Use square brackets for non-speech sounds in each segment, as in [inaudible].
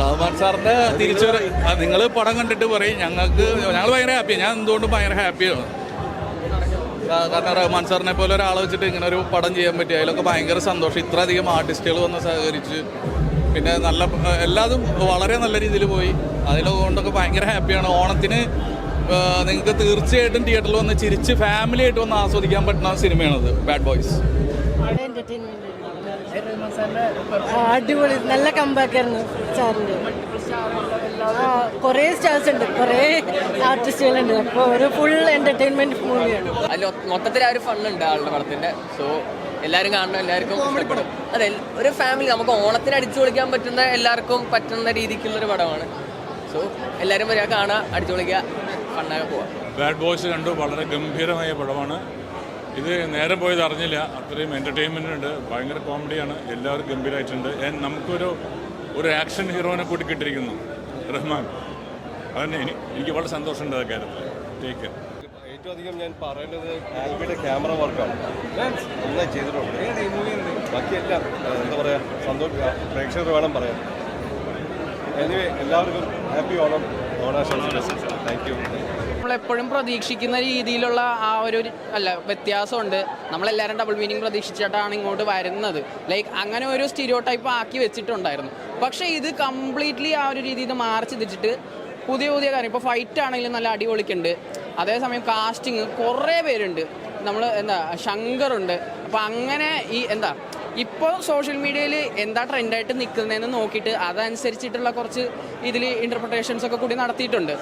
റഹ്മാൻ സാറിന്റെ തിരിച്ചുവര നിങ്ങൾ പടം കണ്ടിട്ട് പറയും ഞങ്ങൾക്ക് ഞങ്ങൾ ഭയങ്കര ഹാപ്പിയാണ് ഞാൻ എന്തുകൊണ്ടും ഭയങ്കര ഹാപ്പിയാണ് കാരണം റഹ്മാൻ സാറിനെ പോലെ ഒരാളെ വെച്ചിട്ട് ഇങ്ങനെ ഒരു പടം ചെയ്യാൻ പറ്റി. അതിലൊക്കെ ഭയങ്കര സന്തോഷം. ഇത്രയധികം ആർട്ടിസ്റ്റുകൾ വന്ന് സഹകരിച്ച്. പിന്നെ നല്ല എല്ലാതും വളരെ നല്ല രീതിയിൽ പോയി. അതിലൊക്കെ ഭയങ്കര ഹാപ്പിയാണ് ഓണത്തിന് നിങ്ങൾക്ക് തീർച്ചയായിട്ടും തിയേറ്ററിൽ വന്ന് ചിരിച്ച് ഫാമിലി ആയിട്ട് വന്ന് ആസ്വദിക്കാൻ പറ്റുന്ന സിനിമയാണത് ബാഡ് ബോയ്സ് അടിപൊളി. നല്ല കമ്പാക്കായിരുന്നു സാറിന്റെ ആ കുറേ സ്റ്റാർസ് ഉണ്ട്. കുറേ ആർട്ടിസ്റ്റുകളുണ്ട് അപ്പോൾ ഒരു ഫുൾ എന്റർടൈൻമെന്റ് മൂവിയാണ് അതിൽ മൊത്തത്തിൽ ആ ഒരു ഫണ്ണുണ്ട് ആളുടെ പടത്തിന്റെ സോ എല്ലാവരും കാണണം എല്ലാവർക്കും ഇഷ്ടപ്പെടും. അതെ ഒരു ഫാമിലി നമുക്ക് ഓണത്തിന് അടിച്ചു പൊളിക്കാൻ പറ്റുന്ന എല്ലാവർക്കും പറ്റുന്ന രീതിക്കുള്ള ഒരു പടമാണ്. സോ എല്ലാവരും വരിക കാണുക അടിച്ചു പൊളിക്കുക ഫണ്ണാകെ പോവാം ബാഡ് ബോയ്സ് കണ്ടു വളരെ ഗംഭീരമായ പടമാണ്. ഇത് നേരെ പോയത് അറിഞ്ഞില്ല. അത്രയും എന്റർടൈൻമെന്റ് ഉണ്ട്. ഭയങ്കര കോമഡിയാണ്. എല്ലാവരും ഗംഭീരമായിട്ടുണ്ട് നമുക്കൊരു ഒരു ആക്ഷൻ ഹീറോനെ കൂടി കിട്ടിയിരിക്കുന്നു. റഹ്മാൻ. അതന്നെ എനിക്ക് വളരെ സന്തോഷമുണ്ട് ആ കാര്യത്തിൽ. ടേക്ക് കെയർ ഏറ്റവും അധികം ഞാൻ പറയേണ്ടത് ആൽബിയുടെ ക്യാമറ വർക്കാണ്. നന്നായി ചെയ്തിട്ടുണ്ട്. ബാക്കിയെല്ലാം എന്താ പറയുക സന്തോഷ പ്രേക്ഷകർ വേണം പറയാൻ. എനിവേ എല്ലാവർക്കും ഹാപ്പി ഓണം. ഓണാശംസകൾ. താങ്ക് യു നമ്മളെപ്പോഴും പ്രതീക്ഷിക്കുന്ന രീതിയിലുള്ള ആ ഒരു അല്ല വ്യത്യാസമുണ്ട്. നമ്മളെല്ലാവരും ഡബിൾ മീനിങ് പ്രതീക്ഷിച്ചിട്ടാണ് ഇങ്ങോട്ട് വരുന്നത്. ലൈക്ക് അങ്ങനെ ഒരു സ്റ്റീരിയോ ടൈപ്പ് ആക്കി വെച്ചിട്ടുണ്ടായിരുന്നു. പക്ഷേ ഇത് കംപ്ലീറ്റ്ലി ആ ഒരു രീതിയിൽ മാർച്ച് ചിന്തിച്ചിട്ട് പുതിയ പുതിയ കാര്യം. ഇപ്പോൾ ഫൈറ്റ് ആണെങ്കിലും നല്ല അടിപൊളിക്കുണ്ട്. അതേസമയം കാസ്റ്റിങ് കുറേ പേരുണ്ട്. നമ്മൾ എന്താ ശങ്കറുണ്ട്. അപ്പോൾ അങ്ങനെ ഈ എന്താ ഇപ്പോൾ സോഷ്യൽ മീഡിയയിൽ എന്താ ട്രെൻഡായിട്ട് നിൽക്കുന്നതെന്ന് നോക്കിയിട്ട് അതനുസരിച്ചിട്ടുള്ള കുറച്ച് ഇതിൽ ഇന്റർപ്രിട്ടേഷൻസ് ഒക്കെ കൂടി നടത്തിയിട്ടുണ്ട്.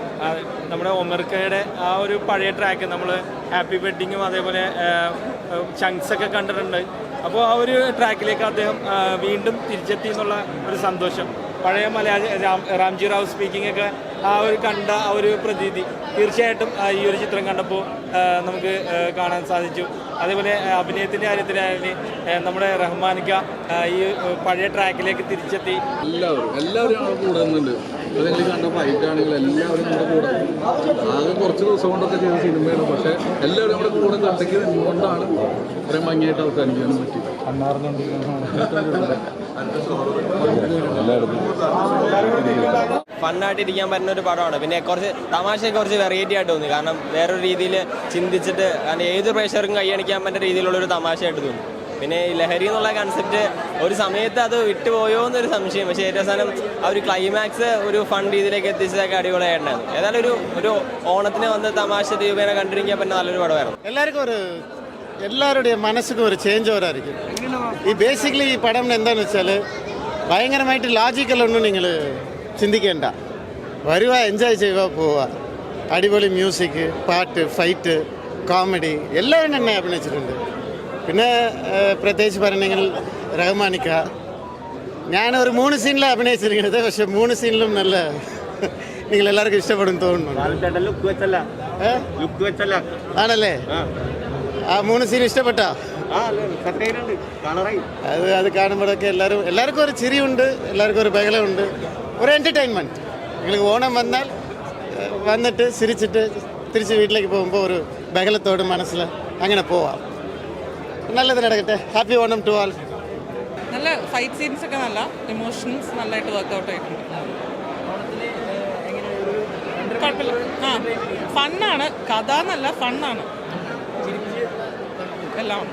നമ്മുടെ ഒമർക്കയുടെ ആ ഒരു പഴയ ട്രാക്ക് നമ്മൾ ഹാപ്പി വെഡിങ്ങും അതേപോലെ ചങ്സ് ഒക്കെ കണ്ടിട്ടുണ്ട്. അപ്പോൾ ആ ഒരു ട്രാക്കിലേക്ക് അദ്ദേഹം വീണ്ടും തിരിച്ചെത്തി എന്നുള്ള ഒരു സന്തോഷം. പഴയ മലയാളി രാം റാംജി റാവു സ്പീക്കിംഗ് ഒക്കെ ആ ഒരു കണ്ട ആ ഒരു പ്രതീതി. തീർച്ചയായിട്ടും ഈ ഒരു ചിത്രം കണ്ടപ്പോൾ നമുക്ക് കാണാൻ സാധിച്ചു. അതേപോലെ അഭിനയത്തിന്റെ കാര്യത്തിലായാലും നമ്മുടെ റഹ്മാനിക്ക ഈ പഴയ ട്രാക്കിലേക്ക് തിരിച്ചെത്തി. എല്ലാവരും എല്ലാവരും കൂടെ നിന്നുണ്ട് നിങ്ങൾ കണ്ട ഫൈറ്റ് ആണെങ്കിൽ എല്ലാവരും നമ്മുടെ കൂടെ. ആകെ കുറച്ച് ദിവസം കൊണ്ടൊക്കെ ചെയ്ത സിനിമയാണ്. പക്ഷേ എല്ലാവരും നമ്മുടെ കൂടെ കണ്ടെങ്കിൽ കൊണ്ടാണ് ഇത്രയും ഭംഗിയായിട്ട് അവസാനിക്കാൻ പറ്റി ഫണ്ണായിട്ട് ഇരിക്കാൻ പറ്റുന്ന ഒരു പടമാണ്. പിന്നെ കുറച്ച് തമാശ കുറച്ച് വെറൈറ്റി ആയിട്ട് തോന്നി. കാരണം വേറൊരു രീതിയിൽ ചിന്തിച്ചിട്ട് കാരണം ഏത് പ്രേക്ഷകർക്കും കൈയണിക്കാൻ പറ്റുന്ന രീതിയിലുള്ള ഒരു തമാശയായിട്ട് തോന്നി. പിന്നെ ലഹരി എന്നുള്ള കൺസെപ്റ്റ് ഒരു സമയത്ത് അത് വിട്ടുപോയോ എന്നൊരു സംശയം. പക്ഷേ ഏറ്റവും അവസാനം ആ ഒരു ക്ലൈമാക്സ് ഒരു ഫൺ രീതിയിലേക്ക് എത്തിച്ചതൊക്കെ അടിപൊളിയായിട്ടുണ്ടായിരുന്നു. ഏതായാലും ഒരു ഒരു ഓണത്തിന് വന്ന് തമാശ ദീപേനെ കണ്ടിരിക്കാൻ പറ്റുന്ന നല്ലൊരു പടമായിരുന്നു. എല്ലാവർക്കും ഒരു എല്ലാവരുടെയും മനസ്സിനും ഒരു ചേഞ്ച് വരായിരിക്കും ഈ ബേസിക്കലി ഈ പടം എന്താണെന്ന് വെച്ചാൽ ഭയങ്കരമായിട്ട് ലാജിക്കലൊന്നും നിങ്ങൾ ചിന്തിക്കേണ്ട. വരുക എൻജോയ് ചെയ്യുക പോവുക അടിപൊളി മ്യൂസിക് പാട്ട് ഫൈറ്റ് കോമഡി എല്ലാവരും തന്നെ അഭിനയിച്ചിട്ടുണ്ട്. പിന്നെ പ്രത്യേകിച്ച് പറയണമെങ്കിൽ റഹ്മാനിക്ക. ഞാൻ ഒരു മൂന്ന് സീനിലാണ് അഭിനയിച്ചിരിക്കുന്നത്. പക്ഷെ മൂന്ന് സീനിലും നല്ല [laughs] നിങ്ങൾ എല്ലാവർക്കും ഇഷ്ടപ്പെടും തോന്നുന്നു. ആണല്ലേ? ആ. മൂന്ന് സീൻ ഇഷ്ടപ്പെട്ടാ? അത് അത് കാണുമ്പോഴൊക്കെ എല്ലാവരും എല്ലാവർക്കും ഒരു ചിരിയുണ്ട് എല്ലാവർക്കും ഒരു ബഹളമുണ്ട്. ഒരു എന്റർടൈൻമെന്റ് നിങ്ങൾക്ക് ഓണം വന്നാൽ വന്നിട്ട് ചിരിച്ചിട്ട് തിരിച്ച് വീട്ടിലേക്ക് പോകുമ്പോൾ ഒരു ബഹലത്തോട് മനസ്സിൽ അങ്ങനെ പോവാം. നല്ലത് നടക്കട്ടെ ഹാപ്പി ഓണം ടു ആൾ നല്ല ഫൈറ്റ് സീൻസ് ഒക്കെ നല്ല ഇമോഷൻസ് നല്ലതായിട്ട് വർക്ക്ഔട്ട് ആയിട്ടുണ്ട്. കുഴപ്പമില്ല. ആ ഫണ്ണാണ്. കഥ എന്നല്ല ഫണ്ണാണ്. എല്ലാം.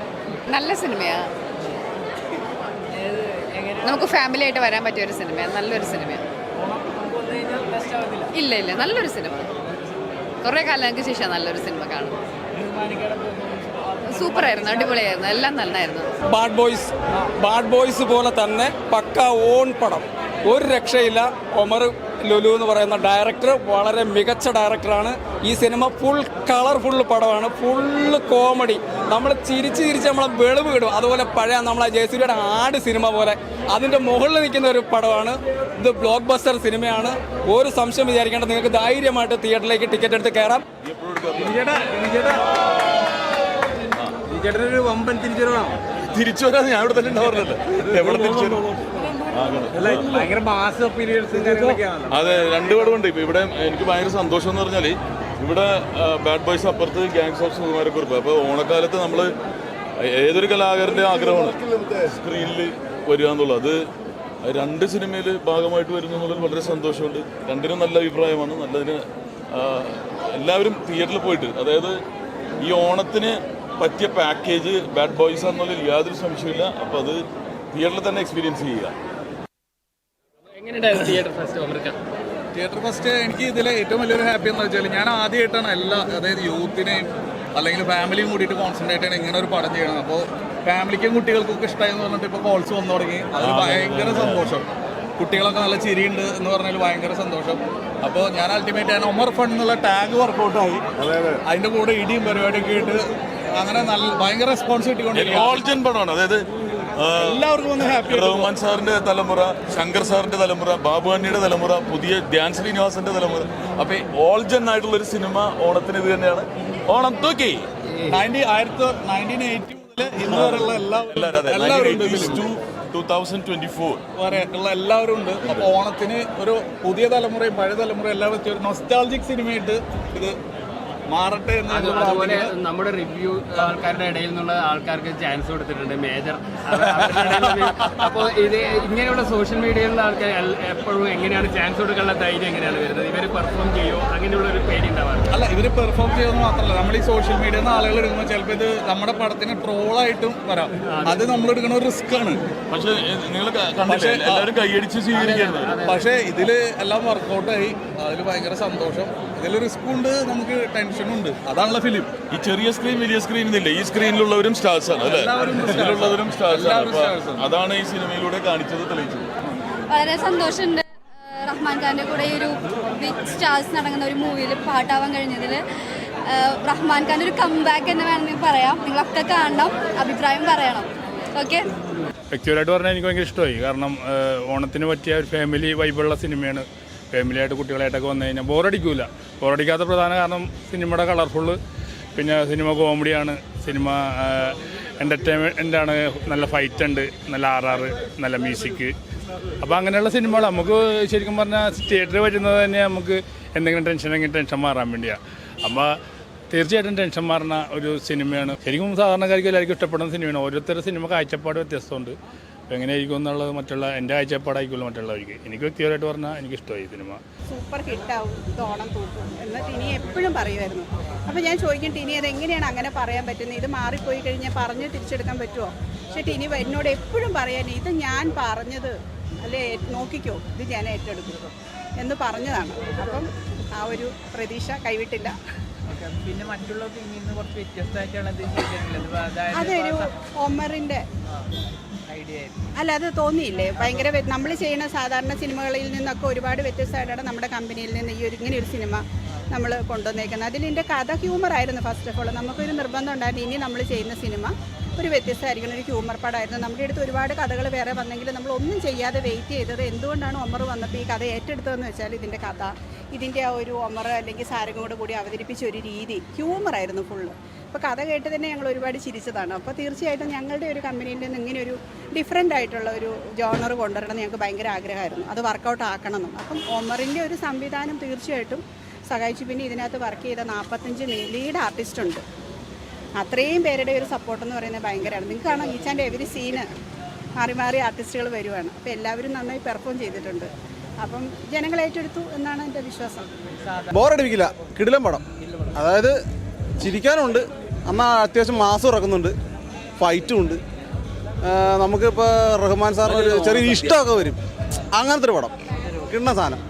നല്ല സിനിമയാ. നമുക്ക് ഫാമിലി ആയിട്ട് വരാൻ പറ്റിയ ഒരു സിനിമയാണ് നല്ലൊരു സിനിമയാണ് ഇല്ല ഇല്ല. നല്ലൊരു സിനിമ. കുറേ കാലങ്ങൾക്ക് ശേഷം നല്ലൊരു സിനിമ കാണും സൂപ്പറായിരുന്നു അടിപൊളിയായിരുന്നു. എല്ലാം നന്നായിരുന്നു. ബാഡ് ബോയ്സ് ബാഡ് ബോയ്സ് പോലെ തന്നെ പക്ക ഓൺ പടം. ഒരു രക്ഷയില്ല. ഒമർ ലുലു എന്ന് പറയുന്ന ഡയറക്ടർ വളരെ മികച്ച ഡയറക്ടറാണ് ഈ സിനിമ ഫുൾ കളർഫുൾ പടമാണ്. ഫുള്ള് കോമഡി നമ്മൾ ചിരിച്ച് ചിരിച്ച് നമ്മളെ വെളിവ് കിടും. അതുപോലെ പഴയ നമ്മളെ ജയസൂര്യയുടെ ആട് സിനിമ പോലെ അതിന്റെ മുകളിൽ നിൽക്കുന്ന ഒരു പടമാണ്. ഇത് ബ്ലോക്ക് ബസ്റ്റർ സിനിമയാണ്. ഒരു സംശയം വിചാരിക്കേണ്ട നിങ്ങൾക്ക് ധൈര്യമായിട്ട് തിയേറ്ററിലേക്ക് ടിക്കറ്റ് എടുത്ത് കയറാം. തിരിച്ചു വരാൻ ഞാൻ ഇവിടെ തന്നെ ഉണ്ടാവാറുണ്ട്. എവിടെ തിരിച്ചു അതെ രണ്ട് പടമുണ്ട് ഇപ്പൊ ഇവിടെ എനിക്ക് ഭയങ്കര സന്തോഷം എന്ന് പറഞ്ഞാൽ ഇവിടെ ബാഡ് ബോയ്സ് അപ്പുറത്ത് ഗാങ്സ് ഓഫ് സുകുമാരക്കുറിപ്പ് അപ്പൊ ഓണക്കാലത്ത് നമ്മൾ ഏതൊരു കലാകാരന്റെ ആഗ്രഹമാണ്? സ്ക്രീനിൽ വരിക എന്നുള്ളത്. അത് രണ്ട് സിനിമയിൽ ഭാഗമായിട്ട് വരുന്നു എന്നുള്ളത് വളരെ സന്തോഷമുണ്ട്. രണ്ടിനും നല്ല അഭിപ്രായമാണ്. നല്ലതിന് എല്ലാവരും തിയേറ്ററിൽ പോയിട്ട് അതായത് ഈ ഓണത്തിന് പറ്റിയ പാക്കേജ് ബാഡ് ബോയ്സ് എന്നുള്ളതിൽ യാതൊരു സംശയമില്ല അപ്പോൾ അത് തിയേറ്ററിൽ തന്നെ എക്സ്പീരിയൻസ് ചെയ്യുക. തിയേറ്റർ ഫസ്റ്റ് എനിക്ക് ഇതിലെ ഏറ്റവും വലിയൊരു ഹാപ്പി എന്ന് വെച്ചാൽ ഞാൻ ആദ്യമായിട്ടാണ് എല്ലാ അതായത് യൂത്തിനെയും അല്ലെങ്കിൽ ഫാമിലിയും കൂടിയിട്ട് കോൺസെൻട്രേറ്റ് ചെയ്യണം ഇങ്ങനെ ഒരു പടം ചെയ്യണം അപ്പോൾ ഫാമിലിക്കും കുട്ടികൾക്കും ഒക്കെ ഇഷ്ടമായി എന്ന് പറഞ്ഞിട്ട് ഇപ്പോൾ കോൾസ് വന്നു തുടങ്ങി. അത് ഭയങ്കര സന്തോഷം. കുട്ടികളൊക്കെ നല്ല ചിരിയുണ്ട് എന്ന് പറഞ്ഞാൽ ഭയങ്കര സന്തോഷം. അപ്പോൾ ഞാൻ അൾട്ടിമേറ്റ് ഞാൻ ഒമർ ഫണ്ട് എന്നുള്ള ടാഗ് വർക്കൗട്ടായി അതിന്റെ കൂടെ ഇടിയും പരിപാടിയൊക്കെ ആയിട്ട് അങ്ങനെ നല്ല ഭയങ്കര റെസ്പോൺസ് കിട്ടിക്കൊണ്ടിരിക്കും ഓൾജൻ പടമാണ്. അതായത് എല്ലാവർക്കും ഒന്ന് ഹാപ്പി റഹ്മാൻ സാറിന്റെ തലമുറ ശങ്കർ സാറിന്റെ തലമുറ ബാബു അണ്ണിയുടെ തലമുറ പുതിയ ധ്യാൻ ശ്രീനിവാസന്റെ തലമുറ. അപ്പൊ ഓൾജൻ ആയിട്ടുള്ള ഒരു സിനിമ ഓണത്തിന് ഇത് തന്നെയാണ്. ഓണം തൂക്കി. നയന്റി ആയിരത്തി നയന്റീൻ എയ്റ്റി മുതൽ ഇന്ന് വരെയുള്ള എല്ലാവരും. Two thousand twenty four. എല്ലാവരും ഉണ്ട്. അപ്പോൾ ഓണത്തിന് ഒരു പുതിയ തലമുറയും പഴയ തലമുറയും എല്ലാവരും ഒരു നൊസ്റ്റാൾജിക് സിനിമയായിട്ട് ഇത് മാറട്ടെ എന്ന് അതുപോലെ നമ്മുടെ റിവ്യൂ ആൾക്കാരുടെ ഇടയിൽ നിന്നുള്ള ആൾക്കാർക്ക് ചാൻസ് കൊടുത്തിട്ടുണ്ട്. മേജർ അപ്പോൾ ഇത് ഇങ്ങനെയുള്ള സോഷ്യൽ മീഡിയയിലുള്ള ആൾക്കാർ എപ്പോഴും എങ്ങനെയാണ് ചാൻസ് കൊടുക്കാനുള്ള ധൈര്യം എങ്ങനെയാണ് വരുന്നത്? ഇവർ പെർഫോം ചെയ്യുമോ അങ്ങനെയുള്ള ഒരു പേടി ഉണ്ടാവാറുണ്ട്? അല്ല ഇവർ പെർഫോം ചെയ്യുമെന്ന് മാത്രമല്ല നമ്മൾ ഈ സോഷ്യൽ മീഡിയയിൽ നിന്ന് ആളുകൾ എടുക്കുമ്പോൾ ചിലപ്പോൾ ഇത് നമ്മുടെ പടത്തിന് ട്രോളായിട്ടും വരാം. അത്. നമ്മൾ എടുക്കുന്ന ഒരു റിസ്ക് ആണ്. പക്ഷേ നിങ്ങൾ കണ്ടില്ലേ? എല്ലാവരും കൈയടിച്ച് സ്വീകരിക്കുന്നത് പക്ഷേ ഇതിൽ എല്ലാം വർക്കൗട്ടായി അതിൽ ഭയങ്കര സന്തോഷം. ഇതിൽ റിസ്ക് ഉണ്ട് നമുക്ക് ടെൻഷനും ഉണ്ട് അതാണല്ലോ ഫിലിം. ഈ ചെറിയ സ്ക്രീൻ വലിയ സ്ക്രീൻ എന്നില്ല ഈ സ്ക്രീനിലുള്ളവരും സ്റ്റാർസ് ആണ് അല്ലേ? ഇതിലുള്ളവരും സ്റ്റാർസ് ആണ്. അതാണ് ഈ സിനിമയിലൂടെ കാണിച്ചത് തെളിയിച്ചത്. വളരെ സന്തോഷമുണ്ട്. റഹ്മാൻ ഖാന്റെ കൂടെ ഈ ഒരു ബിഗ് സ്റ്റാർസ് നടക്കുന്ന ഒരു മൂവിയിൽ പാട്ടാവാൻ കഴിഞ്ഞതിൽ റഹ്മാൻ ഖാൻ ഒരു കംബാക്ക് എന്ന് വേണമെങ്കിൽ പറയാം. നിങ്ങളൊക്കെ കാണണം. അഭിപ്രായം പറയണം. ഓക്കെ വ്യക്തിപരമായിട്ട് പറഞ്ഞാൽ എനിക്ക് ഭയങ്കര ഇഷ്ടമായി. കാരണം ഓണത്തിന് പറ്റിയ ഒരു ഫാമിലി വൈബുള്ള സിനിമയാണ്. ഫാമിലിയായിട്ട് കുട്ടികളായിട്ടൊക്കെ വന്നു കഴിഞ്ഞാൽ ബോറടിക്കില്ല ബോറടിക്കാത്ത പ്രധാന കാരണം സിനിമയുടെ കളർഫുള്ള്. പിന്നെ സിനിമ കോമഡിയാണ്. സിനിമ എന്റർടൈൻമെന്റ് ആണ് നല്ല ഫൈറ്റ് ഉണ്ട് നല്ല ആർ ആർ നല്ല മ്യൂസിക്. അപ്പോൾ അങ്ങനെയുള്ള സിനിമകൾ നമുക്ക് ശരിക്കും പറഞ്ഞാൽ തിയേറ്ററിൽ വരുന്നത് തന്നെ നമുക്ക് എന്തെങ്കിലും ടെൻഷൻ ഉണ്ടെങ്കിൽ ടെൻഷൻ മാറാൻ വേണ്ടിയാണ് അപ്പോൾ തീർച്ചയായിട്ടും ടെൻഷൻ മാറുന്ന ഒരു സിനിമയാണ്. ശരിക്കും സാധാരണക്കാർക്ക് എല്ലാവർക്കും ഇഷ്ടപ്പെടുന്ന സിനിമയാണ്. ഓരോരുത്തരുടെ സിനിമ കാഴ്ചപ്പാട് വ്യത്യസ്തമുണ്ട്. എങ്ങനെയായിരിക്കും എന്നുള്ളത് മറ്റുള്ള എന്റെ കാഴ്ചപ്പാടായിരിക്കുമല്ലോ മറ്റുള്ളവർക്ക്. എനിക്ക് വ്യക്തിപരമായിട്ട് പറഞ്ഞാൽ എനിക്ക് ഇഷ്ടമായി സിനിമ. സൂപ്പർ ഹിറ്റാവും ഇത് ഓണം തൂക്കും. എന്ന് ടിനി എപ്പോഴും പറയുമായിരുന്നു. അപ്പോൾ ഞാൻ ചോദിക്കും ടിനി അത് എങ്ങനെയാണ് അങ്ങനെ പറയാൻ പറ്റുന്നത്? ഇത് മാറിപ്പോയി കഴിഞ്ഞാൽ പറഞ്ഞ് തിരിച്ചെടുക്കാൻ പറ്റുമോ? പക്ഷെ ടിനി എന്നോട് എപ്പോഴും പറയാൻ ഇത് ഞാൻ പറഞ്ഞത് അല്ലേ നോക്കിക്കോ ഇത് ഞാൻ ഏറ്റെടുക്കും എന്ന് പറഞ്ഞതാണ്. അപ്പം ആ ഒരു പ്രതീക്ഷ കൈവിട്ടില്ല. പിന്നെ മറ്റുള്ള കുറച്ച് വ്യത്യസ്തമായിട്ടാണ് അതൊരു ഒമറിന്റെ ഐഡിയ അല്ല അത് തോന്നിയില്ലേ? ഭയങ്കര നമ്മൾ ചെയ്യുന്ന സാധാരണ സിനിമകളിൽ നിന്നൊക്കെ ഒരുപാട് വ്യത്യസ്തമായിട്ടാണ് നമ്മുടെ കമ്പനിയിൽ നിന്ന് ഈ ഒരു ഇങ്ങനെ ഒരു സിനിമ നമ്മൾ കൊണ്ടുവന്നേക്കുന്നത്. അതിലിന്റെ കഥ ഹ്യൂമർ ആയിരുന്നു ഫസ്റ്റ് ഓഫ് ഓൾ നമുക്കൊരു നിർബന്ധം ഉണ്ടായിരുന്നു ഇനി നമ്മൾ ചെയ്യുന്ന സിനിമ ഒരു വ്യത്യസ്തമായിരിക്കണം. ഒരു ഹ്യൂമർ പടമായിരുന്നു. നമ്മുടെ അടുത്ത് ഒരുപാട് കഥകൾ വേറെ വന്നെങ്കിലും നമ്മൾ ഒന്നും ചെയ്യാതെ വെയിറ്റ് ചെയ്തത് എന്തുകൊണ്ടാണ് ഒമർ വന്നപ്പോൾ ഈ കഥ ഏറ്റെടുത്തതെന്ന് വെച്ചാൽ ഇതിന്റെ കഥ ഇതിന്റെ ആ ഒരു ഒമർ അല്ലെങ്കിൽ സാരംഗോട് കൂടി അവതരിപ്പിച്ച ഒരു രീതി ഹ്യൂമറായിരുന്നു ഫുള്ള് അപ്പോൾ കഥ കേട്ട് തന്നെ ഞങ്ങൾ ഒരുപാട് ചിരിച്ചതാണ്. അപ്പോൾ തീർച്ചയായിട്ടും ഞങ്ങളുടെ ഒരു കമ്പനിയിൽ നിന്ന് ഇങ്ങനെ ഒരു ഡിഫറെന്റ് ആയിട്ടുള്ള ഒരു ജോണർ കൊണ്ടുവരണം ഞങ്ങൾക്ക് ഭയങ്കര ആഗ്രഹമായിരുന്നു. അത് വർക്കൗട്ട് ആക്കണം എന്നും അപ്പം ഒമറിന്റെ ഒരു സംവിധാനം തീർച്ചയായിട്ടും സഹായിച്ചു. പിന്നെ ഇതിനകത്ത് വർക്ക് ചെയ്ത നാൽപ്പത്തഞ്ച് ലീഡ് ആർട്ടിസ്റ്റ് ഉണ്ട്. അത്രയും പേരുടെ ഒരു സപ്പോർട്ട് എന്ന് പറയുന്നത് ഭയങ്കരമാണ്. നിങ്ങൾക്ക് കാണാം ഈച്ച് ആൻഡ് എവരി സീന് മാറി മാറി ആർട്ടിസ്റ്റുകൾ വരുവാണ്. അപ്പോൾ എല്ലാവരും നന്നായി പെർഫോം ചെയ്തിട്ടുണ്ട്. അപ്പം ജനങ്ങൾ ഏറ്റെടുത്തു എന്നാണ് എന്റെ വിശ്വാസം. ബോറടിപ്പിക്കില്ല കിടിലം പടം. അതായത് ചിരിക്കാനുണ്ട്. എന്നാൽ അത്യാവശ്യം മാസം ഇറക്കുന്നുണ്ട്. ഫൈറ്റും ഉണ്ട്. നമുക്കിപ്പോൾ റഹ്മാൻ സാറിന് ഒരു ചെറിയ ഇഷ്ടമൊക്കെ വരും. അങ്ങനത്തെ ഒരു പടം. കിട്ടുന്ന സാധനം.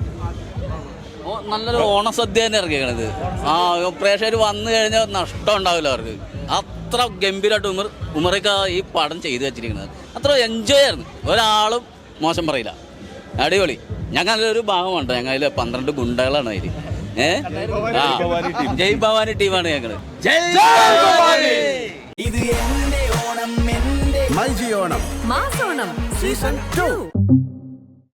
നല്ലൊരു ഓണസദ്യ തന്നെ ഇറക്കിയേക്കണത്. ആ പ്രേക്ഷകർ വന്നു കഴിഞ്ഞാൽ നഷ്ടം ഉണ്ടാവില്ല അവർക്ക്. അത്ര ഗംഭീരമായിട്ട് ഉമർ ഉമറൊക്കെ ഈ പടം ചെയ്തു വെച്ചിരിക്കുന്നത്. അത്ര എൻജോയ് ആയിരുന്നു. ഒരാളും മോശം പറയില്ല. അടിപൊളി. ഞങ്ങൾ അതിലൊരു ഭാഗമുണ്ട്. ഞങ്ങൾ അതിൽ പന്ത്രണ്ട് ഗുണ്ടകളാണ് അതിൽ ഏഹ് ജയ് ഭവാനി ടീമാണ് ഞങ്ങൾ. ഇത് ഓണം ഓണം. മാസോണം സീസൺ ടു